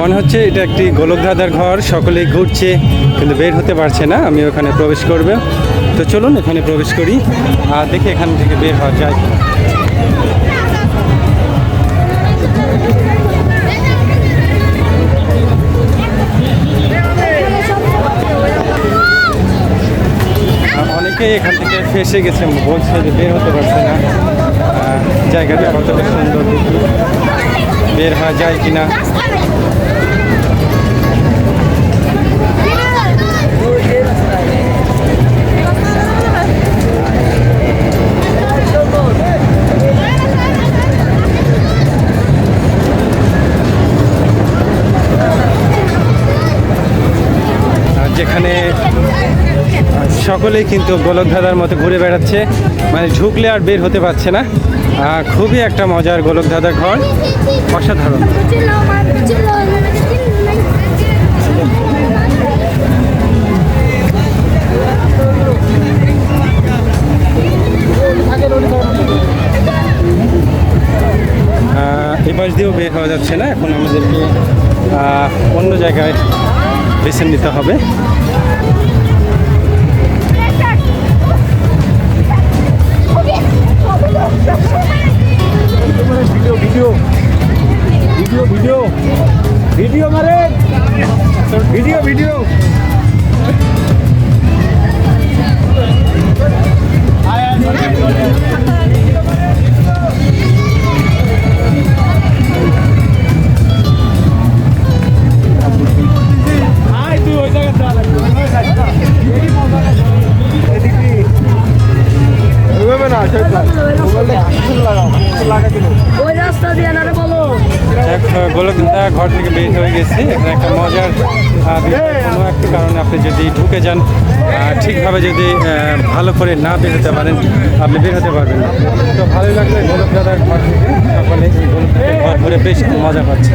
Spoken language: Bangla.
মনে হচ্ছে এটা একটি গোলকধাঁধার ঘর, সকলেই ঘুরছে, কিন্তু বের হতে পারছে না, আমি ওখানে প্রবেশ করবে তো চলুন, এখানে প্রবেশ করি, আর দেখি এখান থেকে বের হওয়া যায়। অনেকেই এখান থেকে ফেসে গেছে, বলছে যে বের হতে পারছে না জায়গাটা কতটা সুন্দর। বের হওয়া যায় কিনা। যেখানে সকলেই কিন্তু গোলকধাঁধার মতো ঘুরে বেড়াচ্ছে। মানে ঢুকলে আর বের হতে পারছে না। খুবই একটা মজার গোলকধাঁধার ঘর। অসাধারণ। এপাশ দিয়েও বের হওয়া যাচ্ছে না। এখন আমাদেরকে অন্য জায়গায় বেছে নিতে হবে। ভিডিও মারে। Video video. ওই রাস্তা দিয়ে না বলো। এক গোলকধাঁধা ঘর থেকে বের হয়ে গেছি। এখানে একটা মজার কোনো একটা কারণে আপনি যদি ঢুকে যান ঠিকভাবে যদি ভালো করে না বের হতে পারেন, আপনি বের হতে পারবেন তো ভালোই লাগল গোলকদাদার ঘর থেকে। সকলে এই গোলকদাদের ঘর ঘুরে বেশ মজা পাচ্ছে।